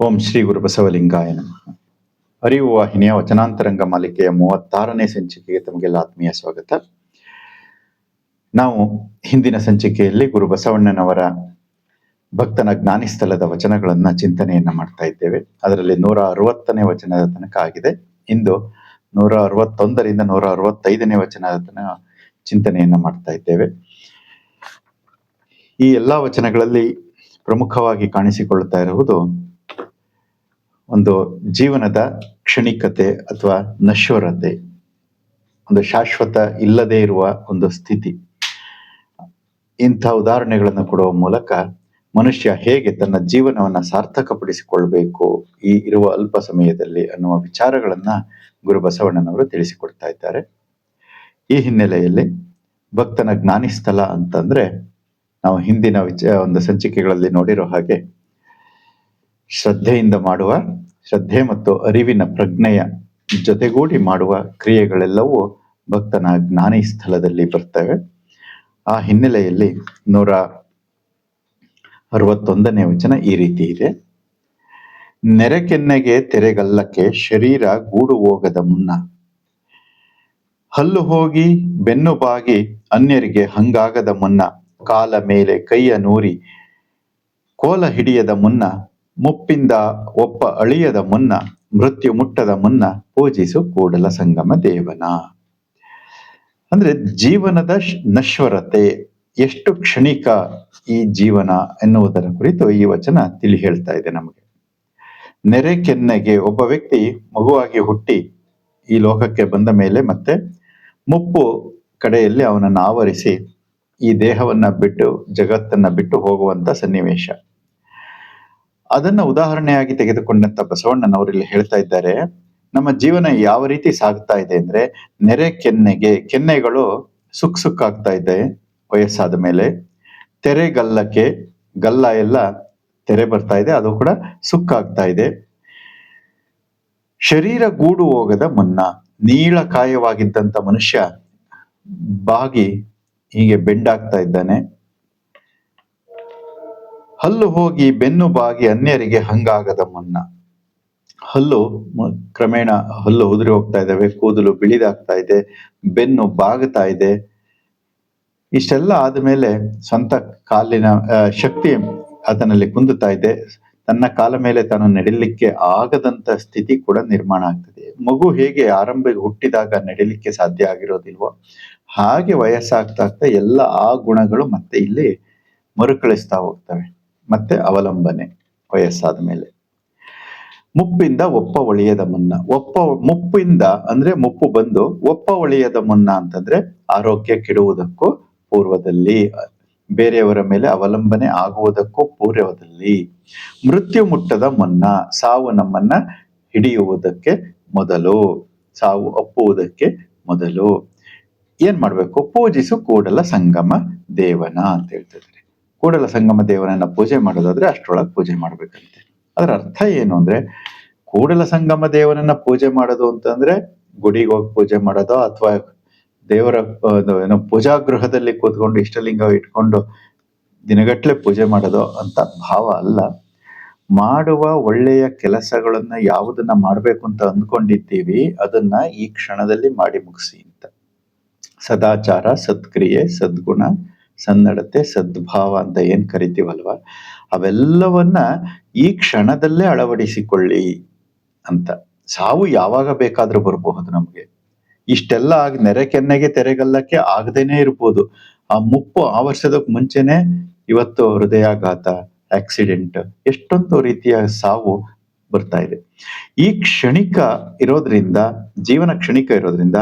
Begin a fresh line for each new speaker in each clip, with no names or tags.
ಓಂ ಶ್ರೀ ಗುರು ಬಸವಲಿಂಗಾಯ ನಮಃ. ಅರಿವು ವಾಹಿನಿಯ ವಚನಾಂತರಂಗ ಮಾಲಿಕೆಯ ಮೂವತ್ತಾರನೇ ಸಂಚಿಕೆಗೆ ತಮಗೆಲ್ಲ ಆತ್ಮೀಯ ಸ್ವಾಗತ. ನಾವು ಹಿಂದಿನ ಸಂಚಿಕೆಯಲ್ಲಿ ಗುರು ಬಸವಣ್ಣನವರ ಭಕ್ತನ ಜ್ಞಾನಿಸ್ಥಳದ ವಚನಗಳನ್ನ ಚಿಂತನೆಯನ್ನ ಮಾಡ್ತಾ ಇದ್ದೇವೆ. ಅದರಲ್ಲಿ ನೂರ ಅರವತ್ತನೇ ವಚನದ ತನಕ ಆಗಿದೆ. ಇಂದು ನೂರ ಅರವತ್ತೊಂದರಿಂದ ನೂರ ಅರವತ್ತೈದನೇ ವಚನದ ತನಕ ಚಿಂತನೆಯನ್ನ ಮಾಡ್ತಾ ಇದ್ದೇವೆ. ಈ ಎಲ್ಲಾ ವಚನಗಳಲ್ಲಿ ಪ್ರಮುಖವಾಗಿ ಕಾಣಿಸಿಕೊಳ್ಳುತ್ತಾ ಇರುವುದು ಒಂದು ಜೀವನದ ಕ್ಷಣಿಕತೆ ಅಥವಾ ನಶ್ವರತೆ, ಒಂದು ಶಾಶ್ವತ ಇಲ್ಲದೆ ಇರುವ ಒಂದು ಸ್ಥಿತಿ. ಇಂಥ ಉದಾಹರಣೆಗಳನ್ನು ಕೊಡುವ ಮೂಲಕ ಮನುಷ್ಯ ಹೇಗೆ ತನ್ನ ಜೀವನವನ್ನು ಸಾರ್ಥಕಪಡಿಸಿಕೊಳ್ಬೇಕು ಈ ಇರುವ ಅಲ್ಪ ಸಮಯದಲ್ಲಿ ಅನ್ನುವ ವಿಚಾರಗಳನ್ನ ಗುರು ಬಸವಣ್ಣನವರು ತಿಳಿಸಿಕೊಡ್ತಾ ಇದ್ದಾರೆ. ಈ ಹಿನ್ನೆಲೆಯಲ್ಲಿ ಭಕ್ತನ ಜ್ಞಾನಿಸ್ಥಳ ಅಂತಂದ್ರೆ ನಾವು ಹಿಂದಿನ ವಿಚ, ಒಂದು ಸಂಚಿಕೆಗಳಲ್ಲಿ ನೋಡಿರೋ ಹಾಗೆ ಶ್ರದ್ಧೆಯಿಂದ ಮಾಡುವ, ಶ್ರದ್ಧೆ ಮತ್ತು ಅರಿವಿನ ಪ್ರಜ್ಞೆಯ ಜೊತೆಗೂಡಿ ಮಾಡುವ ಕ್ರಿಯೆಗಳೆಲ್ಲವೂ ಭಕ್ತನ ಜ್ಞಾನಿ ಸ್ಥಳದಲ್ಲಿ ಬರ್ತವೆ. ಆ ಹಿನ್ನೆಲೆಯಲ್ಲಿ ನೂರ ಅರವತ್ತೊಂದನೇ ವಚನ ಈ ರೀತಿ ಇದೆ. ನೆರೆಕೆನ್ನೆಗೆ ತೆರೆಗಲ್ಲಕ್ಕೆ ಶರೀರ ಗೂಡು ಹೋಗದ ಮುನ್ನ ಹಲ್ಲು ಹೋಗಿ ಬೆನ್ನು ಬಾಗಿ ಅನ್ಯರಿಗೆ ಹಂಗಾಗದ ಮುನ್ನ ಕಾಲ ಮೇಲೆ ಕೈಯ ನೂರಿ ಕೋಲ ಹಿಡಿಯದ ಮುನ್ನ ಮುಪ್ಪಿಂದ ಒಪ್ಪ ಅಳಿಯದ ಮುನ್ನ, ಮೃತ್ಯು ಮುಟ್ಟದ ಮುನ್ನ ಪೂಜಿಸು ಕೂಡಲ ಸಂಗಮ ದೇವನ. ಅಂದ್ರೆ ಜೀವನದ ನಶ್ವರತೆ, ಎಷ್ಟು ಕ್ಷಣಿಕ ಈ ಜೀವನ ಎನ್ನುವುದರ ಕುರಿತು ಈ ವಚನ ತಿಳಿ ಹೇಳ್ತಾ ಇದೆ ನಮಗೆ. ನೆರೆ ಕೆನ್ನೆಗೆ ಒಬ್ಬ ವ್ಯಕ್ತಿ ಮಗುವಾಗಿ ಹುಟ್ಟಿ ಈ ಲೋಕಕ್ಕೆ ಬಂದ ಮೇಲೆ ಮತ್ತೆ ಮುಪ್ಪು ಕಡೆಯಲ್ಲಿ ಅವನನ್ನು ಆವರಿಸಿ ಈ ದೇಹವನ್ನ ಬಿಟ್ಟು, ಜಗತ್ತನ್ನ ಬಿಟ್ಟು ಹೋಗುವಂತ ಸನ್ನಿವೇಶ. ಅದನ್ನ ಉದಾಹರಣೆಯಾಗಿ ತೆಗೆದುಕೊಂಡಂತ ಬಸವಣ್ಣನವರು ಇಲ್ಲಿ ಹೇಳ್ತಾ ಇದ್ದಾರೆ, ನಮ್ಮ ಜೀವನ ಯಾವ ರೀತಿ ಸಾಗ್ತಾ ಇದೆ ಅಂದ್ರೆ ನೆರೆ ಕೆನ್ನೆಗೆ, ಕೆನ್ನೆಗಳು ಸುಕ್ ಸುಕ್ಕಾಗ್ತಾ ಇದೆ ವಯಸ್ಸಾದ ಮೇಲೆ ತೆರೆಗಲ್ಲಕ್ಕೆ ಗಲ್ಲ ಎಲ್ಲ ತೆರೆ ಬರ್ತಾ ಇದೆ, ಅದು ಕೂಡ ಸುಕ್ಕಾಗ್ತಾ ಇದೆ. ಶರೀರ ಗೂಡು ಹೋಗದ ಮುನ್ನ, ನೀಳ ಕಾಯವಾಗಿದ್ದಂತ ಮನುಷ್ಯ ಬಾಗಿ ಹೀಗೆ ಬೆಂಡಾಗ್ತಾ ಇದ್ದಾನೆ. ಹಲ್ಲು ಹೋಗಿ ಬೆನ್ನು ಬಾಗಿ ಅನ್ಯರಿಗೆ ಹಂಗಾಗದ ಮುನ್ನ. ಹಲ್ಲು ಕ್ರಮೇಣ ಹಲ್ಲು ಉದುರಿ ಹೋಗ್ತಾ ಇದ್ದಾವೆ, ಕೂದಲು ಬಿಳಿದಾಗ್ತಾ ಇದೆ, ಬೆನ್ನು ಬಾಗುತ್ತಾ ಇದೆ. ಇಷ್ಟೆಲ್ಲ ಆದಮೇಲೆ ಸ್ವಂತ ಕಾಲಿನ ಶಕ್ತಿ ಅದನಲ್ಲಿ ಕುಂದುತ್ತಾ ಇದೆ. ತನ್ನ ಕಾಲ ಮೇಲೆ ತಾನು ನಡಿಲಿಕ್ಕೆ ಆಗದಂತ ಸ್ಥಿತಿ ಕೂಡ ನಿರ್ಮಾಣ ಆಗ್ತದೆ. ಮಗು ಹೇಗೆ ಆರಂಭ ಹುಟ್ಟಿದಾಗ ನಡಿಲಿಕ್ಕೆ ಸಾಧ್ಯ ಆಗಿರೋದಿಲ್ವೋ, ಹಾಗೆ ವಯಸ್ಸಾಗ್ತಾ ಆಗ್ತಾ ಎಲ್ಲ ಆ ಗುಣಗಳು ಮತ್ತೆ ಇಲ್ಲಿ ಮರುಕಳಿಸ್ತಾ ಹೋಗ್ತವೆ. ಮತ್ತೆ ಅವಲಂಬನೆ ವಯಸ್ಸಾದ ಮೇಲೆ. ಮುಪ್ಪಿಂದ ಒಪ್ಪ ಒಳಿಯದ ಮುನ್ನ. ಒಪ್ಪ, ಮುಪ್ಪಿಂದ ಅಂದ್ರೆ ಮುಪ್ಪು ಬಂದು ಒಪ್ಪ ಒಳಿಯದ ಮುನ್ನ ಅಂತಂದ್ರೆ ಆರೋಗ್ಯ ಕೆಡುವುದಕ್ಕೂ ಪೂರ್ವದಲ್ಲಿ, ಬೇರೆಯವರ ಮೇಲೆ ಅವಲಂಬನೆ ಆಗುವುದಕ್ಕೂ ಪೂರ್ವದಲ್ಲಿ. ಮೃತ್ಯು ಮುಟ್ಟದ ಮುನ್ನ, ಸಾವು ನಮ್ಮನ್ನ ಹಿಡಿಯುವುದಕ್ಕೆ ಮೊದಲು, ಸಾವು ಅಪ್ಪುವುದಕ್ಕೆ ಮೊದಲು. ಏನ್ ಮಾಡ್ಬೇಕು? ಪೂಜಿಸು ಕೂಡಲ ಸಂಗಮ ದೇವನ ಅಂತ ಹೇಳ್ತಿದ್ದಾರೆ ಕೂಡಲ ಸಂಗಮ ದೇವರನ್ನ ಪೂಜೆ ಮಾಡೋದಾದ್ರೆ ಅಷ್ಟರೊಳಗೆ ಪೂಜೆ ಮಾಡ್ಬೇಕಂತೆ. ಅದರ ಅರ್ಥ ಏನು ಅಂದ್ರೆ, ಕೂಡಲ ಸಂಗಮ ದೇವರನ್ನ ಪೂಜೆ ಮಾಡೋದು ಅಂತಂದ್ರೆ, ಗುಡಿಗೆ ಹೋಗಿ ಪೂಜೆ ಮಾಡೋದು ಅಥವಾ ದೇವರ ಏನು ಪೂಜಾ ಗೃಹದಲ್ಲಿ ಕೂತ್ಕೊಂಡು ಇಷ್ಟಲಿಂಗ ಇಟ್ಕೊಂಡು ದಿನಗಟ್ಲೆ ಪೂಜೆ ಮಾಡೋದು ಅಂತ ಭಾವ ಅಲ್ಲ. ಮಾಡುವ ಒಳ್ಳೆಯ ಕೆಲಸಗಳನ್ನ ಯಾವುದನ್ನ ಮಾಡ್ಬೇಕು ಅಂತ ಅಂದ್ಕೊಂಡಿದ್ದೀವಿ, ಅದನ್ನ ಈ ಕ್ಷಣದಲ್ಲಿ ಮಾಡಿ ಮುಗಿಸಿ ಅಂತ. ಸದಾಚಾರ, ಸತ್ಕ್ರಿಯೆ, ಸದ್ಗುಣ ಸನ್ನಡತೆ, ಸದ್ಭಾವ ಅಂತ ಏನ್ ಕರಿತೀವಲ್ವ? ಅವೆಲ್ಲವನ್ನ ಈ ಕ್ಷಣದಲ್ಲೇ ಅಳವಡಿಸಿಕೊಳ್ಳಿ ಅಂತ. ಸಾವು ಯಾವಾಗ ಬೇಕಾದ್ರೂ ಬರಬಹುದು ನಮ್ಗೆ. ಇಷ್ಟೆಲ್ಲ ಆಗಿ ನೆರೆ ಕೆನ್ನೆಗೆ ತೆರೆಗಲ್ಲಕ್ಕೆ ಆಗದೇನೆ ಇರ್ಬೋದು. ಆ ಮುಪ್ಪು ಆವರ್ಷದಕ್ ಮುಂಚೆನೆ ಇವತ್ತು ಹೃದಯಾಘಾತ, ಆಕ್ಸಿಡೆಂಟ್, ಎಷ್ಟೊಂದು ರೀತಿಯ ಸಾವು ಬರ್ತಾ ಇದೆ. ಈ ಕ್ಷಣಿಕ ಇರೋದ್ರಿಂದ, ಜೀವನ ಕ್ಷಣಿಕ ಇರೋದ್ರಿಂದ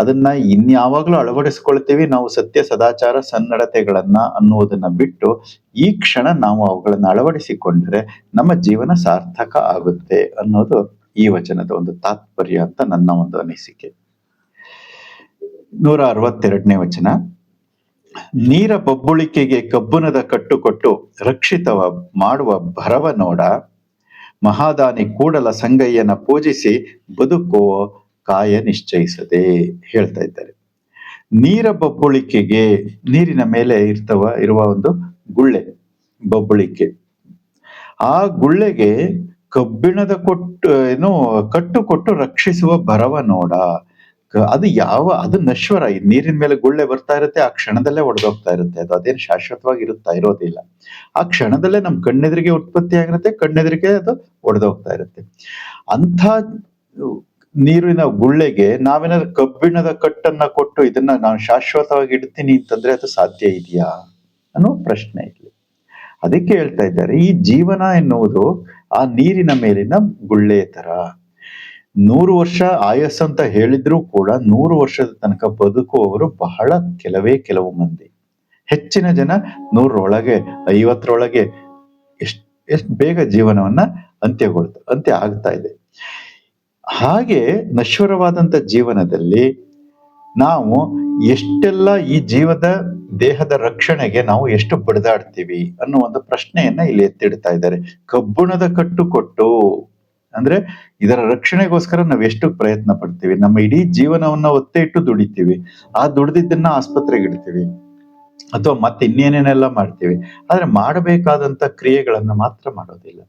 ಅದನ್ನ ಇನ್ಯಾವಾಗ್ಲೂ ಅಳವಡಿಸ್ಕೊಳ್ತೀವಿ. ನಾವು ಸತ್ಯ, ಸದಾಚಾರ, ಸನ್ನಡತೆಗಳನ್ನ ಅನ್ನುವುದನ್ನ ಬಿಟ್ಟು ಈ ಕ್ಷಣ ನಾವು ಅವುಗಳನ್ನ ಅಳವಡಿಸಿಕೊಂಡ್ರೆ ನಮ್ಮ ಜೀವನ ಸಾರ್ಥಕ ಆಗುತ್ತೆ ಅನ್ನೋದು ಈ ವಚನದ ಒಂದು ತಾತ್ಪರ್ಯ ಅಂತ ನನ್ನ ಒಂದು ಅನಿಸಿಕೆ. ನೂರ ಅರವತ್ತೆರಡನೇ ವಚನ. ನೀರ ಬಬ್ಬುಳಿಕೆಗೆ ಕಬ್ಬುನದ ಕಟ್ಟು ಕೊಟ್ಟು ರಕ್ಷಿತವ ಮಾಡುವ ಭರವ ನೋಡ ಮಹಾದಾನಿ ಕೂಡಲ ಸಂಗಯ್ಯನ ಪೂಜಿಸಿ ಬದುಕುವ ಕಾಯ ನಿಶ್ಚಯಿಸದೆ ಹೇಳ್ತಾ ಇದ್ದಾರೆ. ನೀರ ಬಬ್ಬುಳಿಕೆಗೆ ನೀರಿನ ಮೇಲೆ ಇರ್ತವ, ಇರುವ ಒಂದು ಗುಳ್ಳೆ, ಬಬ್ಬುಳಿಕೆ. ಆ ಗುಳ್ಳೆಗೆ ಕಬ್ಬಿಣದ ಕೊಟ್ಟು, ಏನು, ಕಟ್ಟು ಕೊಟ್ಟು ರಕ್ಷಿಸುವ ಭರವ ನೋಡ. ಅದು ಯಾವ, ಅದು ನಶ್ವರ. ಈ ನೀರಿನ ಮೇಲೆ ಗುಳ್ಳೆ ಬರ್ತಾ ಇರುತ್ತೆ, ಆ ಕ್ಷಣದಲ್ಲೇ ಒಡೆದೋಗ್ತಾ ಇರುತ್ತೆ. ಅದು ಅದೇನು ಶಾಶ್ವತವಾಗಿ ಇರುತ್ತಾ, ಇರೋದಿಲ್ಲ. ಆ ಕ್ಷಣದಲ್ಲೇ ನಮ್ ಕಣ್ಣೆದುರಿಗೆ ಉತ್ಪತ್ತಿ ಆಗಿರುತ್ತೆ ಕಣ್ಣೆದುರಿಗೆ ಅದು ಒಡೆದೋಗ್ತಾ ಇರುತ್ತೆ. ಅಂಥ ನೀರಿನ ಗುಳ್ಳೆಗೆ ನಾವೇನಾದ್ರು ಕಬ್ಬಿಣದ ಕಟ್ಟನ್ನ ಕೊಟ್ಟು ಇದನ್ನ ನಾನು ಶಾಶ್ವತವಾಗಿ ಇಡ್ತೀನಿ ಅಂತಂದ್ರೆ ಅದು ಸಾಧ್ಯ ಇದೆಯಾ? ಅನ್ನೋ ಪ್ರಶ್ನೆ ಇಲ್ಲಿ. ಅದಕ್ಕೆ ಹೇಳ್ತಾ ಇದ್ದಾರೆ, ಈ ಜೀವನ ಎನ್ನುವುದು ಆ ನೀರಿನ ಮೇಲಿನ ಗುಳ್ಳೆ ತರ ನೂರು ವರ್ಷ ಆಯಸ್ಸು ಅಂತ ಹೇಳಿದ್ರೂ ಕೂಡ ನೂರು ವರ್ಷದ ತನಕ ಬದುಕುವವರು ಬಹಳ ಕೆಲವೇ ಕೆಲವು ಮಂದಿ. ಹೆಚ್ಚಿನ ಜನ ನೂರರೊಳಗೆ, ಐವತ್ತರೊಳಗೆ ಎಷ್ಟ್ ಎಷ್ಟ್ ಬೇಗ ಜೀವನವನ್ನ ಅಂತ್ಯಗೊಳ್ತ, ಅಂತ್ಯ ಆಗ್ತಾ ಇದೆ. ಹಾಗೆ ನಶ್ವರವಾದಂಥ ಜೀವನದಲ್ಲಿ ನಾವು ಎಷ್ಟೆಲ್ಲ ಈ ಜೀವದ ದೇಹದ ರಕ್ಷಣೆಗೆ ನಾವು ಎಷ್ಟು ಬಡಿದಾಡ್ತೀವಿ ಅನ್ನೋ ಒಂದು ಪ್ರಶ್ನೆಯನ್ನ ಇಲ್ಲಿ ಎತ್ತಿಡ್ತಾ ಇದ್ದಾರೆ. ಕಬ್ಬುಣದ ಕಟ್ಟು ಕೊಟ್ಟು ಅಂದ್ರೆ ಇದರ ರಕ್ಷಣೆಗೋಸ್ಕರ ನಾವು ಎಷ್ಟು ಪ್ರಯತ್ನ ಪಡ್ತೀವಿ. ನಮ್ಮ ಇಡೀ ಜೀವನವನ್ನ ಒತ್ತೆ ಇಟ್ಟು ದುಡಿತೀವಿ. ಆ ದುಡಿದಿದ್ದನ್ನ ಆಸ್ಪತ್ರೆಗೆ ಇಡ್ತೀವಿ. ಅಥವಾ ಮತ್ತೆ ಇನ್ನೇನೇನೆಲ್ಲ ಮಾಡ್ತೀವಿ. ಆದ್ರೆ ಮಾಡಬೇಕಾದಂತ ಕ್ರಿಯೆಗಳನ್ನ ಮಾತ್ರ ಮಾಡೋದಿಲ್ಲ.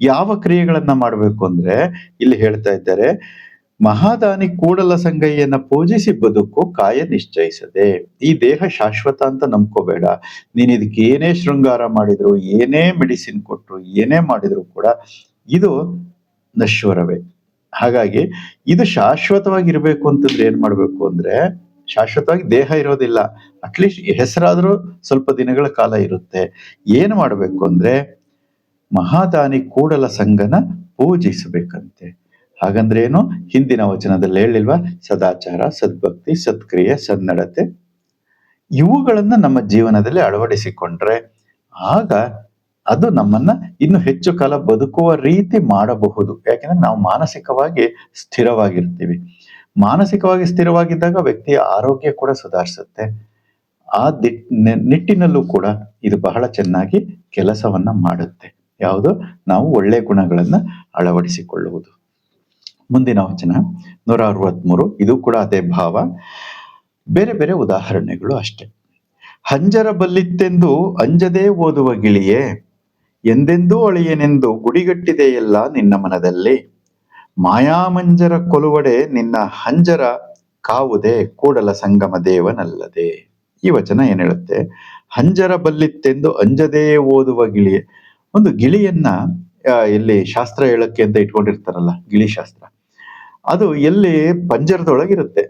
ಯಾವ ಕ್ರಿಯೆಗಳನ್ನ ಮಾಡಬೇಕು ಅಂದ್ರೆ ಇಲ್ಲಿ ಹೇಳ್ತಾ ಇದ್ದಾರೆ, ಮಹಾದಾನಿ ಕೂಡಲ ಸಂಗಯ್ಯನ ಪೂಜಿಸಿ ಬದುಕು ಕಾಯ ನಿಶ್ಚಯಿಸದೆ. ಈ ದೇಹ ಶಾಶ್ವತ ಅಂತ ನಂಬ್ಕೋಬೇಡ. ನೀನ್ ಇದಕ್ಕೆ ಏನೇ ಶೃಂಗಾರ ಮಾಡಿದ್ರು, ಏನೇ ಮೆಡಿಸಿನ್ ಕೊಟ್ರು, ಏನೇ ಮಾಡಿದ್ರು ಕೂಡ ಇದು ನಶ್ವರವೇ. ಹಾಗಾಗಿ ಇದು ಶಾಶ್ವತವಾಗಿ ಇರಬೇಕು ಅಂತಂದ್ರೆ ಏನ್ ಮಾಡ್ಬೇಕು ಅಂದ್ರೆ, ಶಾಶ್ವತವಾಗಿ ದೇಹ ಇರೋದಿಲ್ಲ. ಅಟ್ಲೀಸ್ಟ್ ಹೆಸರಾದ್ರೂ ಸ್ವಲ್ಪ ದಿನಗಳ ಕಾಲ ಇರುತ್ತೆ. ಏನ್ ಮಾಡ್ಬೇಕು ಅಂದ್ರೆ ಮಹಾದಾನಿ ಕೂಡಲ ಸಂಘನ ಪೂಜಿಸಬೇಕಂತೆ. ಹಾಗಂದ್ರೆ ಏನು? ಹಿಂದಿನ ವಚನದಲ್ಲಿ ಹೇಳಿಲ್ವಾ? ಸದಾಚಾರ, ಸದ್ಭಕ್ತಿ, ಸತ್ಕ್ರಿಯೆ, ಸನ್ನಡತೆ. ಇವುಗಳನ್ನು ನಮ್ಮ ಜೀವನದಲ್ಲಿ ಅಳವಡಿಸಿಕೊಂಡ್ರೆ ಆಗ ಅದು ನಮ್ಮನ್ನ ಇನ್ನು ಹೆಚ್ಚು ಕಾಲ ಬದುಕುವ ರೀತಿ ಮಾಡಬಹುದು. ಯಾಕೆಂದ್ರೆ ನಾವು ಮಾನಸಿಕವಾಗಿ ಸ್ಥಿರವಾಗಿರ್ತೀವಿ. ಮಾನಸಿಕವಾಗಿ ಸ್ಥಿರವಾಗಿದ್ದಾಗ ವ್ಯಕ್ತಿಯ ಆರೋಗ್ಯ ಕೂಡ ಸುಧಾರಿಸುತ್ತೆ. ಆ ದಿಟ್ ನಿಟ್ಟಿನಲ್ಲೂ ಕೂಡ ಇದು ಬಹಳ ಚೆನ್ನಾಗಿ ಕೆಲಸವನ್ನ ಮಾಡುತ್ತೆ. ಯಾವುದು? ನಾವು ಒಳ್ಳೆ ಗುಣಗಳನ್ನು ಅಳವಡಿಸಿಕೊಳ್ಳುವುದು. ಮುಂದಿನ ವಚನ ನೂರ ಅರವತ್ಮೂರು ಇದು ಕೂಡ ಅದೇ ಭಾವ. ಬೇರೆ ಬೇರೆ ಉದಾಹರಣೆಗಳು ಅಷ್ಟೆ. ಹಂಜರ ಬಲ್ಲಿತ್ತೆಂದು ಅಂಜದೇ ಓದುವ ಗಿಳಿಯೇ, ಎಂದೆಂದೂ ಅಳಿಯನೆಂದು ಗುಡಿಗಟ್ಟಿದೆಯಲ್ಲ ನಿನ್ನ ಮನದಲ್ಲಿ. ಮಾಯಾಮಂಜರ ಕೊಲುವಡೆ ನಿನ್ನ ಹಂಜರ ಕಾವುದೇ, ಕೂಡಲ ಸಂಗಮ ದೇವನಲ್ಲದೆ. ಈ ವಚನ ಏನ್ ಹೇಳುತ್ತೆ? ಹಂಜರ ಬಲ್ಲಿತ್ತೆಂದು ಅಂಜದೇ ಓದುವ ಗಿಳಿಯೇ. ಒಂದು ಗಿಳಿಯನ್ನ ಇಲ್ಲಿ ಶಾಸ್ತ್ರ ಹೇಳಕ್ಕೆ ಅಂತ ಇಟ್ಕೊಂಡಿರ್ತಾರಲ್ಲ, ಗಿಳಿ ಶಾಸ್ತ್ರ. ಅದು ಎಲ್ಲಿ ಪಂಜರದೊಳಗಿರುತ್ತೆ.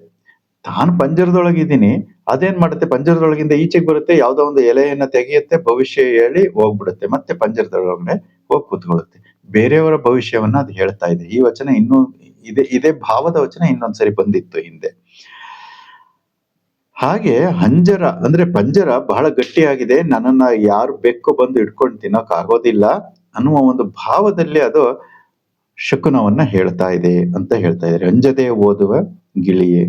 ತಾನು ಪಂಜರದೊಳಗಿದ್ದೀನಿ, ಅದೇನ್ ಮಾಡುತ್ತೆ? ಪಂಜರದೊಳಗಿಂದ ಈಚೆಗೆ ಬರುತ್ತೆ, ಯಾವುದೋ ಒಂದು ಎಲೆಯನ್ನ ತೆಗೆಯುತ್ತೆ, ಭವಿಷ್ಯ ಹೇಳಿ ಹೋಗ್ಬಿಡುತ್ತೆ, ಮತ್ತೆ ಪಂಜರದೊಳಗಡೆ ಹೋಗಿ ಕೂತ್ಕೊಳ್ಳುತ್ತೆ. ಬೇರೆಯವರ ಭವಿಷ್ಯವನ್ನ ಅದು ಹೇಳ್ತಾ ಇದೆ. ಈ ವಚನ ಇನ್ನೂ, ಇದೆ, ಇದೇ ಭಾವದ ವಚನ ಇನ್ನೊಂದ್ಸರಿ ಬಂದಿತ್ತು ಹಿಂದೆ. ಹಾಗೆ ಹಂಜರ ಅಂದ್ರೆ ಪಂಜರ ಬಹಳ ಗಟ್ಟಿಯಾಗಿದೆ. ನನ್ನನ್ನ ಯಾರು ಬೆಕ್ಕು ಬಂದು ಇಟ್ಕೊಂಡು ತಿನ್ನೋಕ್ ಆಗೋದಿಲ್ಲ ಅನ್ನುವ ಒಂದು ಭಾವದಲ್ಲಿ ಅದು ಶಕುನವನ್ನ ಹೇಳ್ತಾ ಇದೆ ಅಂತ ಹೇಳ್ತಾ ಇದ್ದಾರೆ. ಅಂಜದೆ ಓದುವ ಗಿಳಿಯೇ.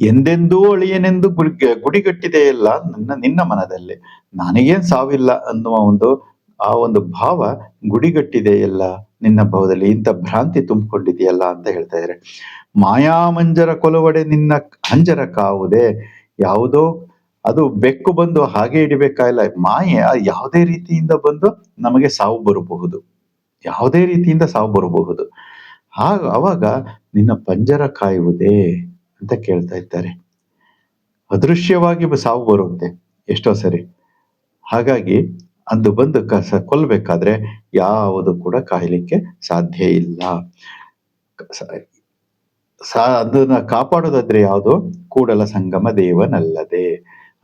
ಎಂದೆಂದೂ ಅಳಿಯನೆಂದು ಗುಡಿ ಗುಡಿಗಟ್ಟಿದೆಯಲ್ಲ ನನ್ನ, ನಿನ್ನ ಮನದಲ್ಲಿ. ನನಗೇನ್ ಸಾವಿಲ್ಲ ಅನ್ನುವ ಒಂದು, ಆ ಒಂದು ಭಾವ ಗುಡಿಗಟ್ಟಿದೆಯಲ್ಲ. ನಿನ್ನ ಭಾವದಲ್ಲಿ ಇಂಥ ಭ್ರಾಂತಿ ತುಂಬಿಕೊಂಡಿದೆಯಲ್ಲ ಅಂತ ಹೇಳ್ತಾ ಇದ್ದಾರೆ ಮಾಯಾಮಂಜರ ಕೊಲವಡೆ ನಿನ್ನ ಅಂಜರ ಕಾವುದೇ. ಯಾವುದೋ ಅದು ಬೆಕ್ಕು ಬಂದು ಹಾಗೆ ಹಿಡಿಬೇಕಾಗಿಲ್ಲ ಮಾಯೆ ಯಾವುದೇ ರೀತಿಯಿಂದ ಬಂದು ನಮಗೆ ಸಾವು ಬರಬಹುದು. ಯಾವುದೇ ರೀತಿಯಿಂದ ಸಾವು ಬರಬಹುದು. ಆಗ ಅವಾಗ ನಿನ್ನ ಪಂಜರ ಕಾಯುವುದೇ ಅಂತ ಕೇಳ್ತಾ ಇದ್ದಾರೆ. ಅದೃಶ್ಯವಾಗಿ ಸಾವು ಬರುತ್ತೆ ಎಷ್ಟೋ ಸರಿ. ಹಾಗಾಗಿ ಅದು ಬಂದು ಕಸ ಕೊಲ್ಲಬೇಕಾದ್ರೆ ಯಾವುದು ಕೂಡ ಕಾಯಲಿಕ್ಕೆ ಸಾಧ್ಯ ಇಲ್ಲ. ಸ- ಅದನ್ನ ಕಾಪಾಡೋದಾದ್ರೆ ಯಾವುದು? ಕೂಡಲ ಸಂಗಮ ದೇವನಲ್ಲದೆ.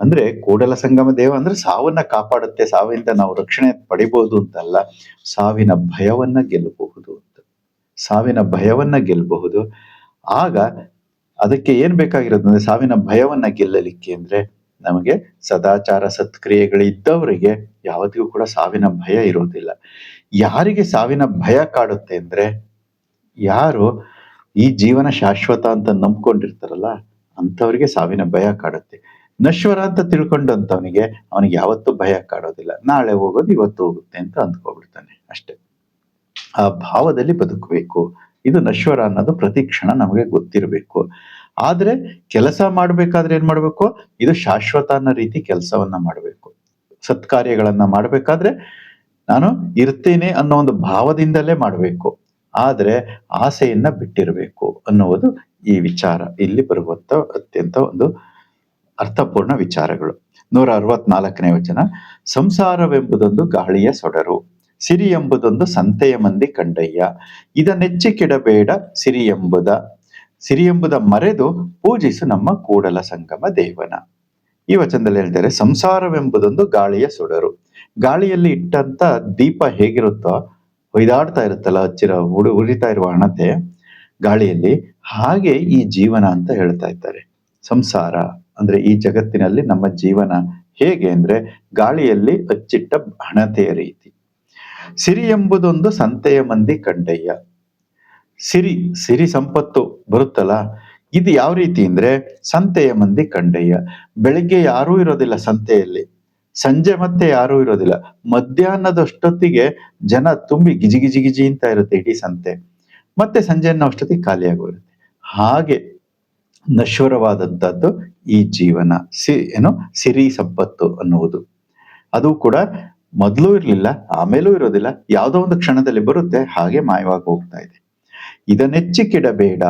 ಅಂದ್ರೆ ಕೂಡಲ ಸಂಗಮ ದೇವ ಅಂದ್ರೆ ಸಾವನ್ನ ಕಾಪಾಡುತ್ತೆ ಸಾವಿಂದ ನಾವು ರಕ್ಷಣೆ ಪಡಿಬಹುದು ಅಂತಲ್ಲ, ಸಾವಿನ ಭಯವನ್ನ ಗೆಲ್ಲಬಹುದು ಅಂತ. ಸಾವಿನ ಭಯವನ್ನ ಗೆಲ್ಲಬಹುದು. ಆಗ ಅದಕ್ಕೆ ಏನ್ ಬೇಕಾಗಿರೋದು ಅಂದ್ರೆ ಸಾವಿನ ಭಯವನ್ನ ಗೆಲ್ಲಲಿಕ್ಕೆ ಅಂದ್ರೆ ನಮಗೆ ಸದಾಚಾರ ಸತ್ಕ್ರಿಯೆಗಳಿದ್ದವರಿಗೆ ಯಾವತ್ತಿಗೂ ಕೂಡ ಸಾವಿನ ಭಯ ಇರೋದಿಲ್ಲ. ಯಾರಿಗೆ ಸಾವಿನ ಭಯ ಕಾಡುತ್ತೆ ಅಂದ್ರೆ ಯಾರು ಈ ಜೀವನ ಶಾಶ್ವತ ಅಂತ ನಂಬ್ಕೊಂಡಿರ್ತಾರಲ್ಲ, ಅಂಥವ್ರಿಗೆ ಸಾವಿನ ಭಯ ಕಾಡುತ್ತೆ. ನಶ್ವರ ಅಂತ ತಿಳ್ಕೊಂಡಂತವನಿಗೆ ಅವನಿಗೆ ಯಾವತ್ತೂ ಭಯ ಕಾಡೋದಿಲ್ಲ. ನಾಳೆ ಹೋಗೋದು, ಇವತ್ತು ಹೋಗುತ್ತೆ ಅಂತ ಅಂದ್ಕೊಬಿಡ್ತಾನೆ ಅಷ್ಟೇ. ಆ ಭಾವದಲ್ಲಿ ಬದುಕಬೇಕು. ಇದು ನಶ್ವರ ಅನ್ನೋದು ಪ್ರತಿ ಕ್ಷಣ ನಮಗೆ ಗೊತ್ತಿರಬೇಕು. ಆದ್ರೆ ಕೆಲಸ ಮಾಡ್ಬೇಕಾದ್ರೆ ಏನ್ ಮಾಡ್ಬೇಕು? ಇದು ಶಾಶ್ವತ ಅನ್ನೋ ರೀತಿ ಕೆಲಸವನ್ನ ಮಾಡಬೇಕು. ಸತ್ಕಾರ್ಯಗಳನ್ನ ಮಾಡ್ಬೇಕಾದ್ರೆ ನಾನು ಇರ್ತೇನೆ ಅನ್ನೋ ಒಂದು ಭಾವದಿಂದಲೇ ಮಾಡಬೇಕು. ಆದರೆ ಆಸೆಯನ್ನ ಬಿಟ್ಟಿರಬೇಕು ಅನ್ನುವುದು ಈ ವಿಚಾರ. ಇಲ್ಲಿ ಬರುವಂತ ಅತ್ಯಂತ ಒಂದು ಅರ್ಥಪೂರ್ಣ ವಿಚಾರಗಳು. ನೂರ ಅರವತ್ನಾಲ್ಕನೇ ವಚನ. ಸಂಸಾರವೆಂಬುದೊಂದು ಗಾಳಿಯ ಸೊಡರು ಸಿರಿ ಎಂಬುದೊಂದು ಸಂತೆಯ ಮಂದಿ ಕಂಡಯ್ಯ. ಇದನ್ನೆಚ್ಚಿ ಕೆಡಬೇಡ ಸಿರಿ ಎಂಬುದ ಸಿರಿ ಎಂಬುದ ಮರೆದು ಪೂಜಿಸು ನಮ್ಮ ಕೂಡಲ ಸಂಗಮ ದೇವನ. ಈ ವಚನದಲ್ಲಿ ಹೇಳ್ತಾರೆ ಸಂಸಾರವೆಂಬುದೊಂದು ಗಾಳಿಯ ಸುಡರು. ಗಾಳಿಯಲ್ಲಿ ಇಟ್ಟಂತ ದೀಪ ಹೇಗಿರುತ್ತೋ ಒಯ್ದಾಡ್ತಾ ಇರುತ್ತಲ್ಲ, ಹಚ್ಚಿರ, ಉಡು, ಉರಿತಾ ಇರುವ ಹಣತೆ, ಗಾಳಿಯಲ್ಲಿ ಹಾಗೆ ಈ ಜೀವನ ಅಂತ ಹೇಳ್ತಾ ಇದ್ದಾರೆ. ಸಂಸಾರ ಅಂದ್ರೆ ಈ ಜಗತ್ತಿನಲ್ಲಿ ನಮ್ಮ ಜೀವನ ಹೇಗೆ ಅಂದ್ರೆ, ಗಾಳಿಯಲ್ಲಿ ಅಚ್ಚಿಟ್ಟ ಹಣತೆಯ ರೀತಿ. ಸಿರಿ ಎಂಬುದೊಂದು ಸಂತೆಯ ಮಂದಿ ಕಂಡಯ್ಯ ಸಿರಿ ಸಿರಿ ಸಂಪತ್ತು ಬರುತ್ತಲ್ಲ? ಇದು ಯಾವ ರೀತಿ ಅಂದ್ರೆ ಸಂತೆಯ ಮಂದಿ ಕಂಡಯ್ಯ. ಬೆಳಿಗ್ಗೆ ಯಾರೂ ಇರೋದಿಲ್ಲ ಸಂತೆಯಲ್ಲಿ. ಸಂಜೆ ಮತ್ತೆ ಯಾರೂ ಇರೋದಿಲ್ಲ. ಮಧ್ಯಾಹ್ನದಷ್ಟೊತ್ತಿಗೆ ಜನ ತುಂಬಿ ಗಿಜಿ ಗಿಜಿ ಗಿಜಿ ಅಂತ ಇರುತ್ತೆ ಇಡೀ ಸಂತೆ. ಮತ್ತೆ ಸಂಜೆ ಅಷ್ಟೊತ್ತಿಗೆ ಖಾಲಿಯಾಗೋರುತ್ತೆ ಹಾಗೆ ನಶ್ವರವಾದಂತದ್ದು ಈ ಜೀವನ. ಸಿ, ಏನು? ಸಿರಿ ಸಂಪತ್ತು ಅನ್ನುವುದು. ಅದು ಕೂಡ ಮೊದಲು ಇರಲಿಲ್ಲ, ಆಮೇಲೂ ಇರೋದಿಲ್ಲ. ಯಾವುದೋ ಒಂದು ಕ್ಷಣದಲ್ಲಿ ಬರುತ್ತೆ, ಹಾಗೆ ಮಾಯವಾಗಿ ಹೋಗ್ತಾ ಇದೆ. ಇದನ್ನೆಚ್ಚಿ ಕೆಡಬೇಡ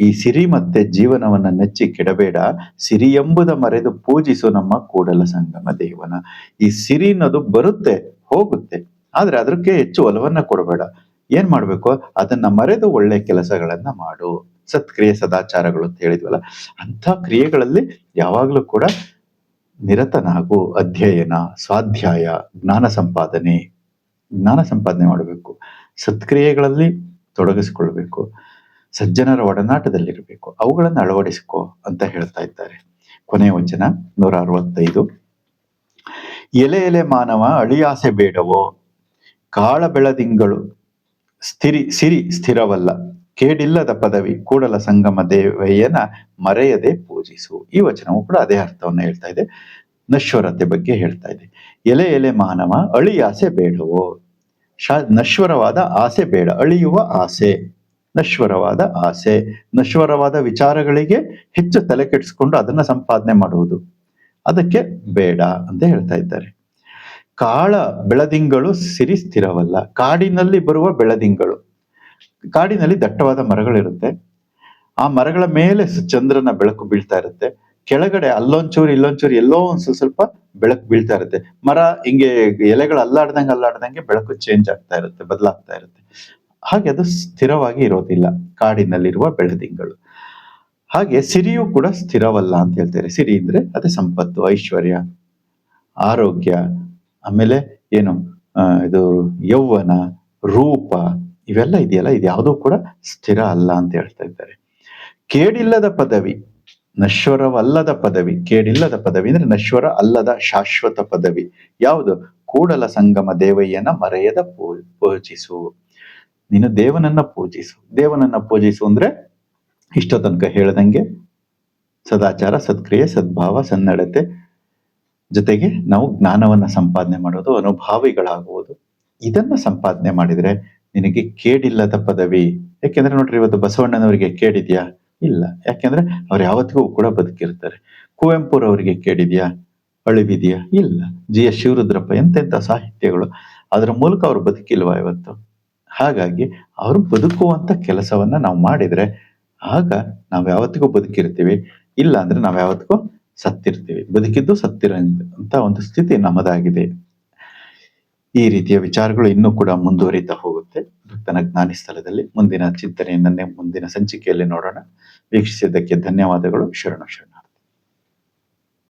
ಈ ಸಿರಿ ಮತ್ತೆ ಜೀವನವನ್ನ ನೆಚ್ಚಿ ಕೆಡಬೇಡ ಸಿರಿ ಎಂಬುದ ಮರೆದು ಪೂಜಿಸು ನಮ್ಮ ಕೂಡಲ ಸಂಗಮ ದೇವನ. ಈ ಸಿರಿ ಅನ್ನೋದು ಬರುತ್ತೆ, ಹೋಗುತ್ತೆ. ಆದ್ರೆ ಅದಕ್ಕೆ ಹೆಚ್ಚು ಒಲವನ್ನ ಕೊಡಬೇಡ. ಏನ್ ಮಾಡ್ಬೇಕು? ಅದನ್ನ ಮರೆದು ಒಳ್ಳೆ ಕೆಲಸಗಳನ್ನ ಮಾಡು. ಸತ್ಕ್ರಿಯೆ ಸದಾಚಾರಗಳು ಅಂತ ಹೇಳಿದ್ವಲ್ಲ ಅಂತ ಕ್ರಿಯೆಗಳಲ್ಲಿ ಯಾವಾಗ್ಲೂ ಕೂಡ ನಿರತನಾಗು. ಅಧ್ಯಯನ, ಸ್ವಾಧ್ಯಾಯ, ಜ್ಞಾನ ಸಂಪಾದನೆ. ಜ್ಞಾನ ಸಂಪಾದನೆ ಮಾಡಬೇಕು. ಸತ್ಕ್ರಿಯೆಗಳಲ್ಲಿ ತೊಡಗಿಸಿಕೊಳ್ಬೇಕು. ಸಜ್ಜನರ ಒಡನಾಟದಲ್ಲಿರಬೇಕು. ಅವುಗಳನ್ನು ಅಳವಡಿಸಿಕೋ ಅಂತ ಹೇಳ್ತಾ ಇದ್ದಾರೆ. ಕೊನೆಯ ವಚನ ನೂರ ಅರವತ್ತೈದು ಎಲೆ ಎಲೆ ಮಾನವ, ಅಳಿಯಾಸೆ ಬೇಡವೋ? ಕಾಳ ಬೆಳದಿಂಗಳು ಸ್ಥಿರಿ, ಸಿರಿ ಸ್ಥಿರವಲ್ಲ. ಕೇಡಿಲ್ಲದ ಪದವಿ, ಕೂಡಲ ಸಂಗಮ ದೇವಯ್ಯನ ಮರೆಯದೆ ಪೂಜಿಸು. ಈ ವಚನವು ಕೂಡ ಅದೇ ಅರ್ಥವನ್ನು ಹೇಳ್ತಾ ಇದೆ. ನಶ್ವರತೆ ಬಗ್ಗೆ ಹೇಳ್ತಾ ಇದೆ. ಎಲೆ ಎಲೆ ಮಾನವ, ಅಳಿಯಾಸೆ ಬೇಡವೋ? ನಶ್ವರವಾದ ಆಸೆ ಬೇಡ, ಅಳಿಯುವ ಆಸೆ. ನಶ್ವರವಾದ ಆಸೆ. ನಶ್ವರವಾದ ವಿಚಾರಗಳಿಗೆ ಹೆಚ್ಚು ತಲೆ ಕೆಡಿಸ್ಕೊಂಡು ಅದನ್ನ ಸಂಪಾದನೆ ಮಾಡುವುದು. ಅದಕ್ಕೆ ಬೇಡ ಅಂತ ಹೇಳ್ತಾ ಇದ್ದಾರೆ. ಕಾಳ ಬೆಳದಿಂಗಳು ಸಿರಿ ಸ್ಥಿರವಲ್ಲ. ಕಾಡಿನಲ್ಲಿ ಬರುವ ಬೆಳದಿಂಗಳು. ಕಾಡಿನಲ್ಲಿ ದಟ್ಟವಾದ ಮರಗಳಿರುತ್ತೆ. ಆ ಮರಗಳ ಮೇಲೆ ಚಂದ್ರನ ಬೆಳಕು ಬೀಳ್ತಾ ಇರುತ್ತೆ. ಕೆಳಗಡೆ ಅಲ್ಲೊಂಚೂರು ಇಲ್ಲೊಂಚೂರು ಎಲ್ಲೋ ಒಂದು ಸ್ವಲ್ಪ ಬೆಳಕು ಬೀಳ್ತಾ ಇರುತ್ತೆ. ಮರ ಹಿಂಗೆ ಎಲೆಗಳು ಅಲ್ಲಾಡ್ದಂಗೆ ಅಲ್ಲಾಡ್ದಂಗೆ ಬೆಳಕು ಚೇಂಜ್ ಆಗ್ತಾ ಇರುತ್ತೆ, ಬದಲಾಗ್ತಾ ಇರುತ್ತೆ. ಹಾಗೆ ಅದು ಸ್ಥಿರವಾಗಿ ಇರೋದಿಲ್ಲ, ಕಾಡಿನಲ್ಲಿರುವ ಬೆಳದಿಂಗಳು. ಹಾಗೆ ಸಿರಿಯು ಕೂಡ ಸ್ಥಿರವಲ್ಲ ಅಂತ ಹೇಳ್ತಾರೆ. ಸಿರಿ ಅಂದ್ರೆ ಅದೇ ಸಂಪತ್ತು, ಐಶ್ವರ್ಯ, ಆರೋಗ್ಯ, ಆಮೇಲೆ ಏನು ಇದು ಯೌವನ, ರೂಪ, ಇವೆಲ್ಲ ಇದೆಯಲ್ಲ? ಇದು ಯಾವುದೂ ಕೂಡ ಸ್ಥಿರ ಅಲ್ಲ ಅಂತ ಹೇಳ್ತಾ ಇದ್ದಾರೆ. ಕೇಡಿಲ್ಲದ ಪದವಿ. ನಶ್ವರವಲ್ಲದ ಪದವಿ, ಕೇಡಿಲ್ಲದ ಪದವಿ ಅಂದ್ರೆ ನಶ್ವರ ಅಲ್ಲದ ಶಾಶ್ವತ ಪದವಿ. ಯಾವುದು? ಕೂಡಲ ಸಂಗಮ ದೇವಯ್ಯನ ಮರೆಯದ ಪೂಜಿಸು. ನೀನು ದೇವನನ್ನ ಪೂಜಿಸು. ದೇವನನ್ನ ಪೂಜಿಸು ಅಂದ್ರೆ ಇಷ್ಟ ತನಕ ಹೇಳ್ದಂಗೆ ಸದಾಚಾರ ಸತ್ಕ್ರಿಯೆ ಸದ್ಭಾವ, ಸನ್ನಡತೆ ಜೊತೆಗೆ ನಾವು ಜ್ಞಾನವನ್ನ ಸಂಪಾದನೆ ಮಾಡೋದು ಅನುಭಾವಿಗಳಾಗುವುದು. ಇದನ್ನ ಸಂಪಾದನೆ ಮಾಡಿದ್ರೆ ನಿನಗೆ ಕೇಡಿಲ್ಲದ ಪದವಿ. ಯಾಕೆಂದ್ರೆ ನೋಡ್ರಿ ಇವತ್ತು ಬಸವಣ್ಣನವರಿಗೆ ಕೇಳಿದ್ಯಾ ಇಲ್ಲ. ಯಾಕೆಂದ್ರೆ ಅವ್ರು ಯಾವತ್ತಿಗೂ ಕೂಡ ಬದುಕಿರ್ತಾರೆ. ಕುವೆಂಪುರವರಿಗೆ ಕೇಳಿದ್ಯಾ? ಅಳಿವಿದೆಯಾ? ಇಲ್ಲ. ಜಿ ಎಸ್ ಶಿವರುದ್ರಪ್ಪ ಎಂತೆಂಥ ಸಾಹಿತ್ಯಗಳು. ಅದರ ಮೂಲಕ ಅವ್ರು ಬದುಕಿಲ್ವಾ ಇವತ್ತು? ಹಾಗಾಗಿ ಅವರು ಬದುಕುವಂತ ಕೆಲಸವನ್ನ ನಾವು ಮಾಡಿದ್ರೆ ಆಗ ನಾವು ಯಾವತ್ತಿಗೂ ಬದುಕಿರ್ತೀವಿ. ಇಲ್ಲ ಅಂದ್ರೆ ನಾವು ಯಾವತ್ತಿಗೂ ಸತ್ತಿರ್ತೀವಿ. ಬದುಕಿದ್ದು ಸತ್ತಿರ ಅಂತ ಒಂದು ಸ್ಥಿತಿ ನಮ್ಮದಾಗಿದೆ. ಈ ರೀತಿಯ ವಿಚಾರಗಳು ಇನ್ನೂ ಕೂಡ ಮುಂದುವರಿತಾ ಹೋಗುತ್ತೆ. ಭಕ್ತನ ಜ್ಞಾನಿ ಸ್ಥಳದಲ್ಲಿ ಮುಂದಿನ ಚಿಂತನೆಯನ್ನೇ ಮುಂದಿನ ಸಂಚಿಕೆಯಲ್ಲಿ ನೋಡೋಣ. ವೀಕ್ಷಿಸಿದ್ದಕ್ಕೆ ಧನ್ಯವಾದಗಳು. ಶರಣ ಶರಣ.